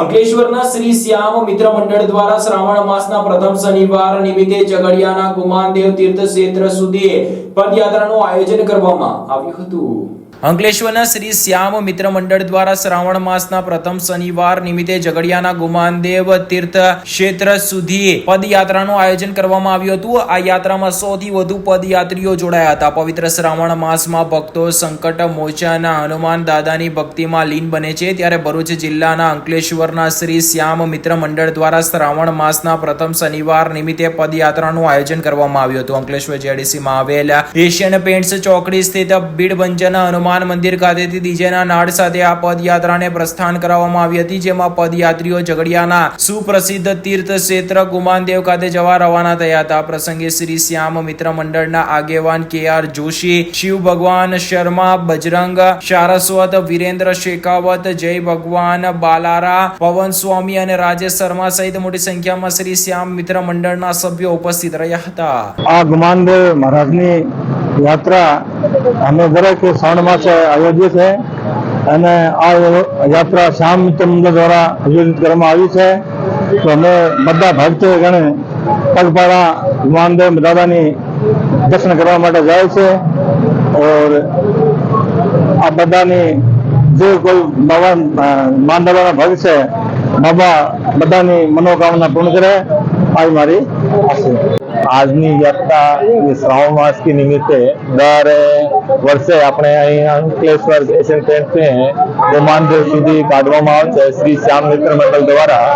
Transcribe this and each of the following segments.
અંકલેશ્વરના શ્રી શ્યામ મિત્ર મંડળ દ્વારા શ્રાવણ માસના પ્રથમ શનિવાર નિમિત્તે ઝઘડિયાના ગુમાનદેવ તીર્થ ક્ષેત્ર સુધી પદયાત્રાનું આયોજન કરવામાં આવ્યું હતું. અંકલેશ્વરના શ્રી શ્યામ મિત્ર મંડળ દ્વારા શ્રાવણ માસના પ્રથમ શનિવાર નિમિત્તે ઝઘડિયાના ગુમાનદેવ તીર્થ ક્ષેત્ર સુધી પદયાત્રાનું આયોજન કરવામાં આવ્યું હતું. આ યાત્રામાં સૌથી વધુ પદયાત્રીઓ જોડાયા હતા. પવિત્ર શ્રાવણ માસમાં ભક્તો સંકટ મોચાના હનુમાન દાદાની ભક્તિમાં લીન બને છે. ત્યારે ભરૂચ જિલ્લાના અંકલેશ્વરના શ્રી શ્યામ મિત્ર મંડળ દ્વારા શ્રાવણ માસના પ્રથમ શનિવાર નિમિત્તે પદયાત્રાનું આયોજન કરવામાં આવ્યું હતું. અંકલેશ્વર જેડીસીમાં આવેલા એશિયન પેન્ટ્સ ચોકડી સ્થિત બીડબંજન હનુમાન મંદિર ખાતેથી ડીજેના નાદ સાથે આ પદયાત્રાને પ્રસ્થાન કરાવવામાં આવી હતી, જેમાં પદયાત્રીઓ ઝઘડિયાના સુપ્રસિદ્ધ તીર્થ ક્ષેત્ર ગુમાનદેવ ખાતે જવા રવાના થયા હતા. આ પ્રસંગે શ્રી શ્યામ મિત્ર મંડળના આગેવાન કે આર જોશી, શિવ ભગવાન શર્મા, બજરંગ સારસ્વત, વિરેન્દ્ર શેખાવત, જય ભગવાન બાલારા, પવન સ્વામી અને રાજેશ શર્મા સહિત મોટી સંખ્યામાં શ્રી શ્યામ મિત્ર મંડળના સભ્યો ઉપસ્થિત રહ્યા હતા. આ ગુમાનદેવ મહારાજની યાત્રા અમે દરેક શ્રાવણ માસે આયોજીએ છે. અને આ યાત્રા શ્યામ મિત્ર દ્વારા આયોજિત કરવામાં આવી છે. તો અમે બધા ભક્તો ગણે પગપાળા, ગુમાનદેવ દાદાની દર્શન કરવા માટે જાય છે. ઓર આ બધાની જે કોઈ બાબા માનદાવાના ભક્ત છે, બાબા બધાની મનોકામના પૂર્ણ કરે. આવી મારી આશા આજની યાત્રા શ્રાવણ માસ કે નિમિત્તે દર વર્ષે આપણે અહીં અંકલેશ્વર એશિયન પેન્ટને ગોમાનદેવ સુધી કાઢવામાં આવે છે, શ્રી શ્યામ મિત્ર મંડળ દ્વારા.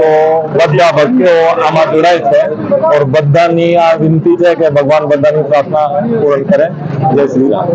તો બધા ભક્તો આમાં જોડાય છે ઓર બધાની આ વિનંતી છે કે ભગવાન બધાની પ્રાર્થના પૂર્ણ કરે. જય શ્રી રામ.